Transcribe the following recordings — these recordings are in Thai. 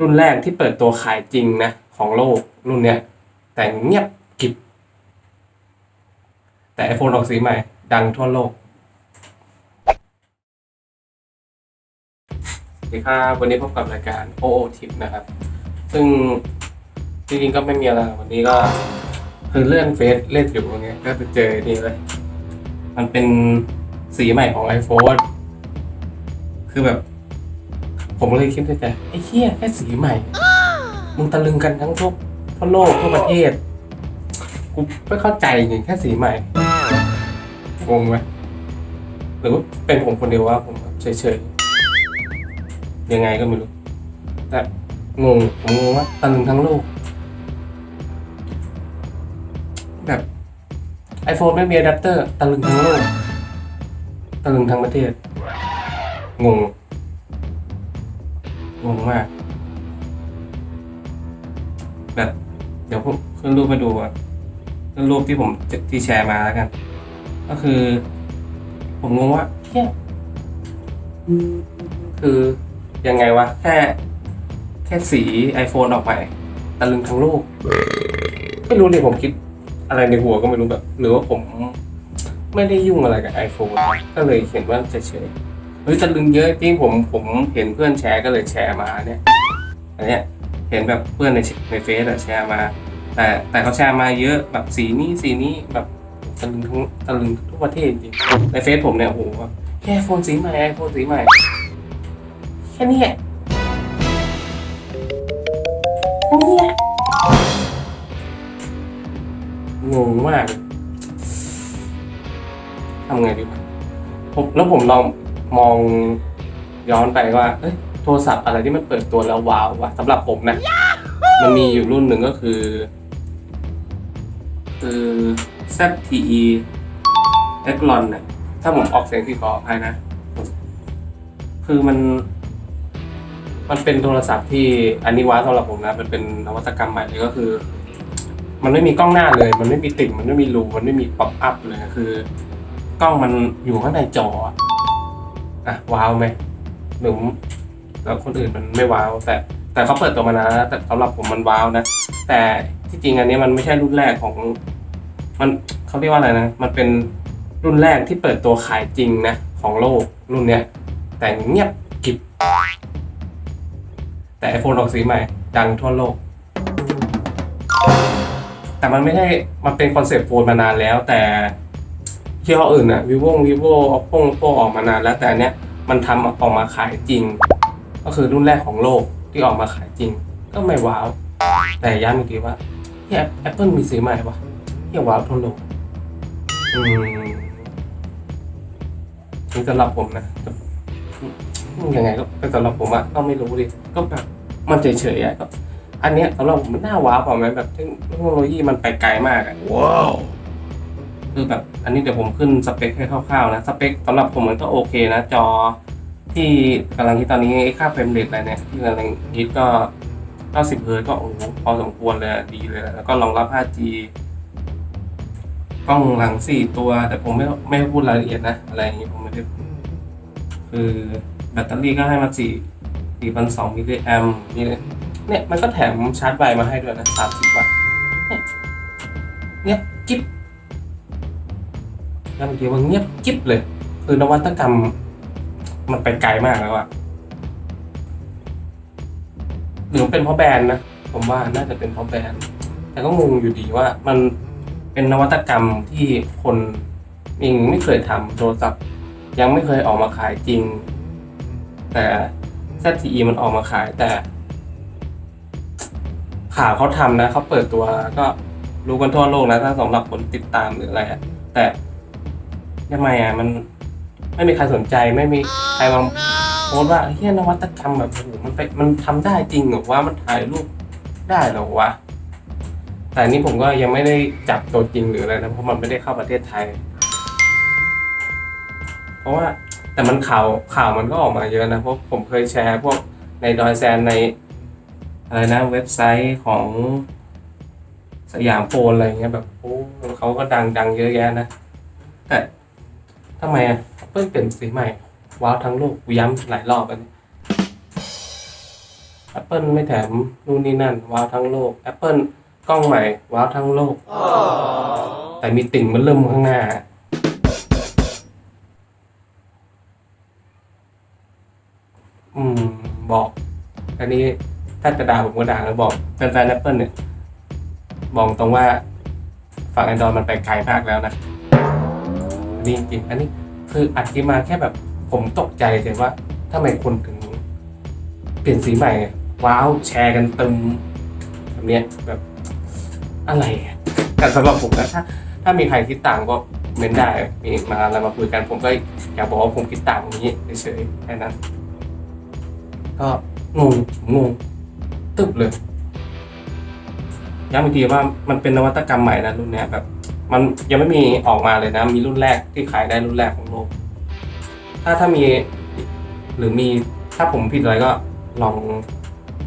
รุ่นแรกที่เปิดตัวขายจริงนะของโลกรุ่นเนี้ย แต่เงียบกิบ แต่ iPhone ออกสีใหม่ ดังทั่วโลกสวัสดีครับวันนี้พบกับรายการ OO Tip นะครับ ซึ่งจริงๆก็ไม่มีอะไรวันนี้ก็คือเลื่อนเฟซเล่นอยู่อย่างเงี้ก็จะเจอนี่เลย มันเป็นสีใหม่ของ iPhone คือแบบ ผมก็เลยคิดในใจไอ้เหี้ยแค่สีใหม่ มึงตะลึงกันทั้งทั่วทั่วโลกทั่วประเทศ กูไม่เข้าใจจริงแค่สีใหม่ งงไหมหรือว่าเป็นผมคนเดียวว่าผมแบบเฉยๆ ยังไงก็ไม่รู้ แต่งง ผมงงว่าตะลึงทั้งโลก แบบ iPhone ไม่มีอะแดปเตอร์ตะลึงทั้งโลกตะลึงทั้งประเทศ งง งงมาก แบบ เดี๋ยวผมขึ้นรูปมาดูอะขึ้นรูปที่ผมที่แชร์มาแล้วกัน ก็คือ ผมงงว่าเฮียคือยังไงวะ แค่ แค่สี iPhone ออกไปตะลึงทั้งโลกไม่รู้เลยผมคิดอะไรในหัวก็ไม่รู้แบบ หรือว่าผมไม่ได้ยุ่งอะไรกับ iPhone ก็เลยเขียนว่าเฉยๆ เฮ้ยตะลึงเยอะจริงผมผมเห็นเพื่อนแชร์ก็เลยแชร์มาเนี่ยอันเนี้ยเห็นแบบเพื่อนในในเฟซอะแชร์มา แต่แต่เขาแชร์มาเยอะแบบสีนี้สีนี้แบบตะลึงทั้งตะลึงทุกประเทศจริงในเฟซผมเนี่ยโอ้โหแค่ไอโฟนสีใหม่ไอโฟนสีใหม่แค่นี้แหละแค่นี้แหละงงมากทำไงดีวะผมแล้วผมลอง มองย้อนไปว่าเอ้ยโทรศัพท์อะไรที่มันเปิดตัวแล้วว้าววะสำหรับผมนะ มันมีอยู่รุ่นหนึ่งก็คือ คือ ZTE e x l o n เนี่ยถ้าผมออกเสียงที่ขออภัยนะ คือมัน มันเป็นโทรศัพท์ที่อันนี้ว้าวสำหรับผมนะ มันเป็นนวัตกรรมใหม่เลยก็คือ มันไม่มีกล้องหน้าเลย มันไม่มีติ่ง มันไม่มีรู มันไม่มีป๊อปอัพเลยคือกล้องมันอยู่ข้างในจอ อะอะว้าวไหมหรือแล้วคนอื่นมันไม่ว้าว แต่แต่เขาเปิดตัวมานานแล้วแต่สำหรับผมมันว้าวนะ แต่ที่จริงอันนี้มันไม่ใช่รุ่นแรกของ มันเขาเรียกว่าอะไรนะ มันเป็นรุ่นแรกที่เปิดตัวขายจริงนะ ของโลกรุ่นเนี้ย แต่เงียบกิบ แต่ iPhone ออกสีใหม่ ดังทั่วโลก แต่มันไม่ใช่มันเป็นคอนเซปต์โฟนมานานแล้วแต่ ที่ห้ออื่นอะ vivo vivo oppo oppo ออกมานานแล้วแต่อันเนี้ยมันทำออกมาขายจริง ก็คือรุ่นแรกของโลกที่ออกมาขายจริง ก็ไม่ว้าว แต่ย้ำอีกทีว่าที่แอปเปิลมีสีใหม่ปะที่ว้าวทั่วโลกอืมนี่สำหรับผมนะแต่ยังไงก็เป็นสำหรับผมอะก็ไม่รู้ดิก็แบบมันเฉยๆอะก็อันเนี้ยสำหรับผมมันน่าว้าวกว่าไหมแบบเทคโนโลยีมันไปไกลมากอะว้าวคือแบบ อันนี้เดี๋ยวผมขึ้นสเปคให้คร่าวๆนะ สเปคสำหรับผมมันก็โอเคนะ จอที่กำลังที่ตอนนี้ไอ้ค่าเฟรมเรทอะไรเนี่ยที่กำลังฮิตก็ 90เฮิร์ตก็โอ้โหพอสมควรเลยดีเลย แล้วก็รองรับ 5G กล้องหลัง 4 ตัว แต่ผมไม่ไม่พูดรายละเอียดนะ อะไรอย่างงี้ผมไม่ได้คือแบตเตอรี่ก็ให้มา 4 4,200มิลลิแอมนี่เลยเนี่ยมันก็แถมชาร์จไวมาให้ด้วยนะ 30 วัตต์เนี่ยเงี ยบกิ๊บย้ำอีกทีว่าเงียบกิ๊บเลย คือนวัตกรรม มันไปไกลมากแล้วอะหรือเป็นเพราะแบรนด์นะ ผมว่าน่าจะเป็นเพราะแบรนด์ แต่ก็งงอยู่ดีว่ามันเป็นนวัตกรรมที่คนเองไม่เคยทำโทรศัพท์ยังไม่เคยออกมาขายจริง แต่ ZTE มันออกมาขายแต่ ข่าวเขาทำนะเขาเปิดตัวก็รู้กันทั่วโลกนะถ้าสำหรับคนติดตามหรืออะไรแต่ ทำไมอะมันไม่มีใครสนใจไม่มีใครมาโพสต์ว่าเฮียนวัตกรรมแบบโอ้โหมันไปมันทำได้จริงเหรอว่ามันถ่ายรูปได้เหรอวะแต่อันนี้ผมก็ยังไม่ได้จับตัวจริงหรืออะไรนะเพราะมันไม่ได้เข้าประเทศไทย เพราะว่าแต่มันข่าวข่าวมันก็ออกมาเยอะนะเพราะผมเคยแชร์พวกในดอยแซนในอะไรนะเว็บไซต์ของสยามโฟนอะไรเงี้ยแบบโอ้เขาก็ดังดังเยอะแยะนะแต่ ทำไมอะเพิ่งเปลี่ยนสีใหม่ ว้าวทั้งโลกกูย้ำหลายรอบแล้วเนี่ย Apple ไม่แถมนู่นนี่นั่น ว้าวทั้งโลก Apple กล้องใหม่ ว้าวทั้งโลก แต่มีติ่งมันเริ่มข้างหน้า อืม บอก อันนี้ถ้าจะด่าผมก็ด่าแล้วบอกแฟนๆ Apple เนี่ยบอกตรงว่าฝั่ง Android มันไปไกลมากแล้วนะ นี้จริงๆอันนี้คืออัดคลิปมาแค่แบบผมตกใจเลยว่าทำไมคนถึง เปลี่ยนสีใหม่ ว้าวแชร์กันเตึมแบบเนี้ยแบบอะไรอะแต่สำหรับผมนะถ้า ถ้ามีใครคิดต่างก็เมนได้มีมาอะไรมาคุยกันผมก็อยากบอกว่าผมคิดต่างอย่างนี้เฉยๆแค่นั้น ก็งงงงตึบเลยย้ำอีกทีว่ามันเป็นนวัตกรรมใหม่นะรุ่นเนี้ยแบบ มันยังไม่มีออกมาเลยนะ มีรุ่นแรกที่ขายได้รุ่นแรกของโลก ถ้าถ้ามีหรือมีถ้าผมผิดอะไรก็ลอง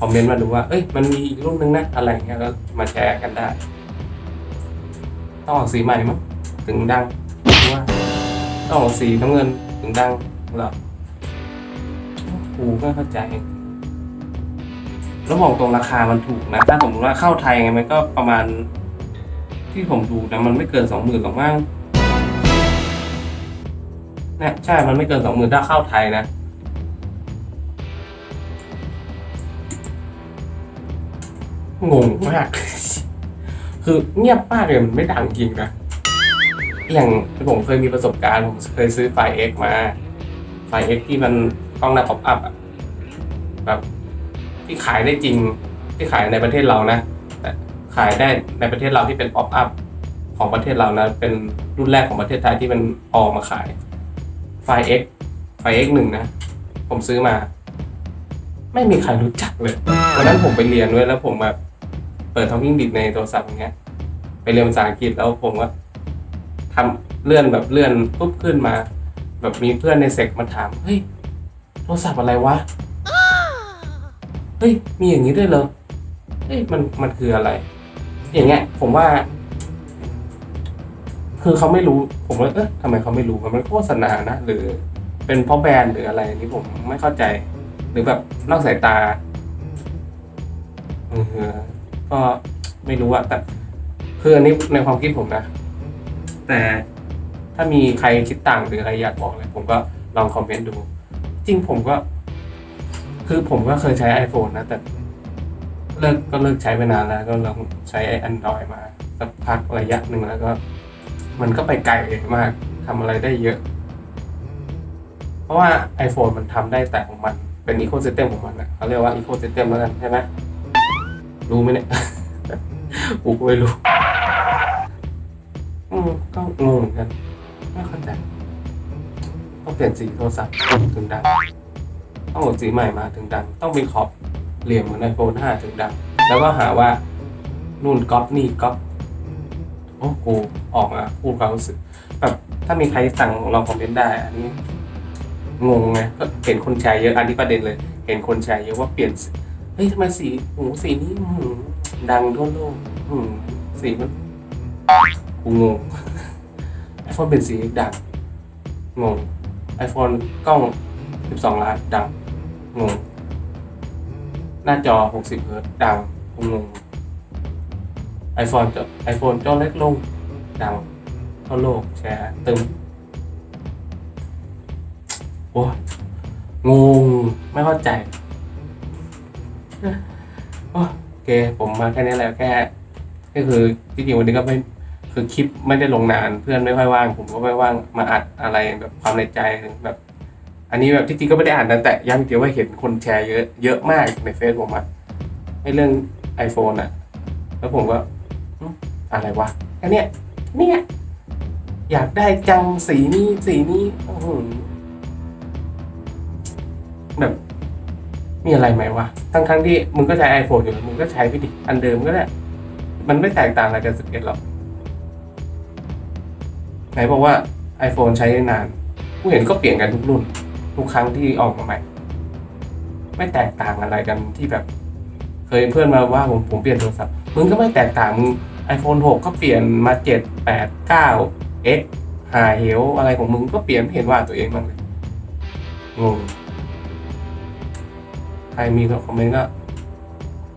คอมเมนต์มาดูว่า เอ้ย มันมีอีกรุ่นนึงนะ อะไรเงี้ยก็มาแชร์กันได้ ต้องออกสีใหม่มั้งถึงดังหรือว่าต้องออกสีน้ำเงินถึงดังหรอกูไม่เข้าใจ แล้วบอกตรงราคามันถูกนะ ถ้าสมมติว่าเข้าไทยไงมันก็ประมาณ ที่ผมดูนะมันไม่เกินสองหมื่นหรอกมั้งเนี่ยใช่ มันไม่เกินสองหมื่นถ้าเข้าไทยนะ งงมาก คือเงียบมากเลยมันไม่ดังจริงนะ อย่างผมเคยมีประสบการณ์ ผมเคยซื้อไฟ X มา ไฟ X ที่มันกล้องหน้าป๊อปอัพอะแบบที่ขายได้จริง ที่ขายในประเทศเรานะ ขายได้ในประเทศเราที่เป็นป๊อปอัพของประเทศเรานะเป็นรุ่นแรกของประเทศไทยที่มันออกมาขายไฟ X ไฟ X หนึ่งนะ ผมซื้อมา ไม่มีใครรู้จักเลยวันนั้นผมไปเรียนด้วยแล้วผมแบบเปิดท a l กิ้งดิในโทรศัพท์อย่างเงี้ย ไปเรียนภาษาอังกฤษแล้วผมก็ทำเลื่อนแบบเลื่อนปุ๊บขึ้นมา แบบมีเพื่อนในเซกมาถามเฮ้ยโทรศัพท์อะไรวะเฮ้ยมีอย่างนี้ด้วยเหรอเฮ้ยมันมันคืออะไร อย่างเงี้ย ผมว่า คือเขาไม่รู้ ผมว่าเอ๊ะทำไมเขาไม่รู้มันโฆษณานะหรือ เป็นเพราะแบรนด์หรืออะไรอันนี้ผมไม่เข้าใจ หรือแบบนอกสายตาเออก็ไม่รู้อะแต่คืออันนี้ในความคิดผมนะ แต่ถ้ามีใครคิดต่างหรืออะไรอยากบอกเลยผมก็ลองคอมเมนต์ดู จริงผมก็ คือผมก็เคยใช้ iPhone นะ แต่ เลิกก็เลิกใช้ไปนานแล้ว ก็ลองใช้ Android มาสักพักระยะหนึ่งแล้วก็ มันก็ไปไกลมากทำอะไรได้เยอะ เพราะว่า iPhone มันทำได้แต่ของมันเป็นอีโค y ิสเต็มของมันนะเขาเรียกว่าอีโค y ิสเต็มแล้วกันใช่ไหมรู้ไหมเนี่ยกูก็ไม่รู้อืมก็งงเหมือนกัน ไม่เข้าใจต้องเปลี่ยนสีโทรศัพท์ถึงดังต้องหมดสีใหม่มาถึงดังต้องมีขอบ เหลี่ยมเหมือนไอโฟน5ถึงดังแล้วก็หาว่านู่นก๊อปนี่ก๊อปโอ้กูออกมาพูดความรู้สึกแบบถ้ามีใครสั่งลองคอมเมนต์ได้อันนี้งงไงก็เห็นคนแชร์เยอะอันนี้ประเด็นเลย เห็นคนแชร์เยอะว่าเปลี่ยนเฮ้ยทำไมสีหูสีนี้หืดังทั่วโลกหืสีมันกูงงไอโฟนเป็นสีดังงงไอโฟนกล้อง 12 ล้านดังงง หน้าจอ 60เฮิร์ตซ์ดังงงไอโฟนจอไอโฟนจอเล็กลงดังทั่วโลกแชร์ตึมโอ้ยงงไม่เข้าใจโอเค ผมมาแค่นี้แหละแค่ก็คือที่จริงวันนี้ก็ไม่คือคลิปไม่ได้ลงนาน เพื่อนไม่ค่อยว่าง ผมก็ไม่ว่างมาอัดอะไรแบบความในใจแบบ อันนี้แบบที่จริงก็ไม่ได้อ่านนะแต่ย้ำอีกทีว่าเห็นคนแชร์เยอะเยอะมากในเฟซผมอะในเรื่อง iPhone อะแล้วผมก็อะไรวะแค่เนี้ยเนี่ยอยากได้จังสีนี้สีนี้โอ้โหแบบมีอะไรไหมวะ ทั้งทั้งที่มึงก็ใช้ iPhone อยู่มึงก็ใช้ไปดิ อันเดิมก็ได้ มันไม่แตกต่างอะไรกันสักเอ็ดหรอก ไหนบอกว่า iPhone ใช้ได้นาน กูเห็นก็เปลี่ยนกันทุกรุ่น ทุกครั้งที่ออกมาใหม่ ไม่แตกต่างอะไรกันที่แบบ เคยเพื่อนมาว่าผมผมเปลี่ยนโทรศัพท์มึงก็ไม่แตกต่างมึง iPhone 6ก็เปลี่ยนมา7 8 9 X หาเหวอะไรของมึงก็เปลี่ยนเห็นว่าตัวเองบ้างเลยงงใครมีคอมเมนต์ก็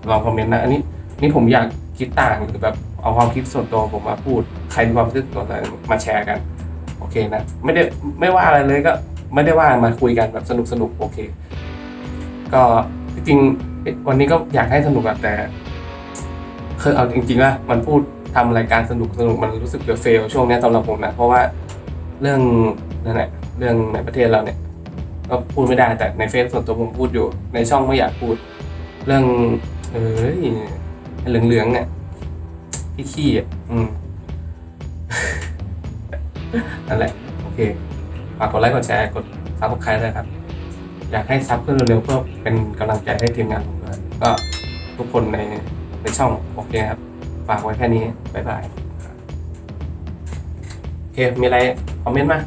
ลองคอมเมนต์นะอันนี้นี่ผมอยากคิดต่างหรือแบบเอาความคิดส่วนตัวผมมาพูด ใครมีความคิดส่วนตัวอะไรมาแชร์กัน โอเคนะ ไม่ได้ไม่ว่าอะไรเลยก็ ไม่ได้ว่ามาคุยกันแบบสนุกสนุกโอเค ก็จริงๆวันนี้ก็อยากให้สนุกอะแต่คือเอาจริงๆว่ามันพูดทำรายการสนุกสนุกมันรู้สึกเฟลช่วงนี้สำหรับผมนะเพราะว่าเรื่องนั่นแหละเรื่องในประเทศเราเนี่ยก็พูดไม่ได้แต่ในเฟซส่วนตัวผมพูดอยู่ ในช่องไม่อยากพูด เรื่อง เอ้ยเหลืองๆเนี่ยพี่ขี้อะอืมนั่นแหละโอเค ฝากกดไลค์กดแชร์กดซับสไครต์ด้วยครับ อยากให้ซับขึ้นเร็วๆเพื่อเป็นกำลังใจให้ทีมงานผมด้วยก็ทุกคนในในช่องโอเคครับ ฝากไว้แค่นี้บ๊ายบายโอเคมีอะไรคอมเมนต์มา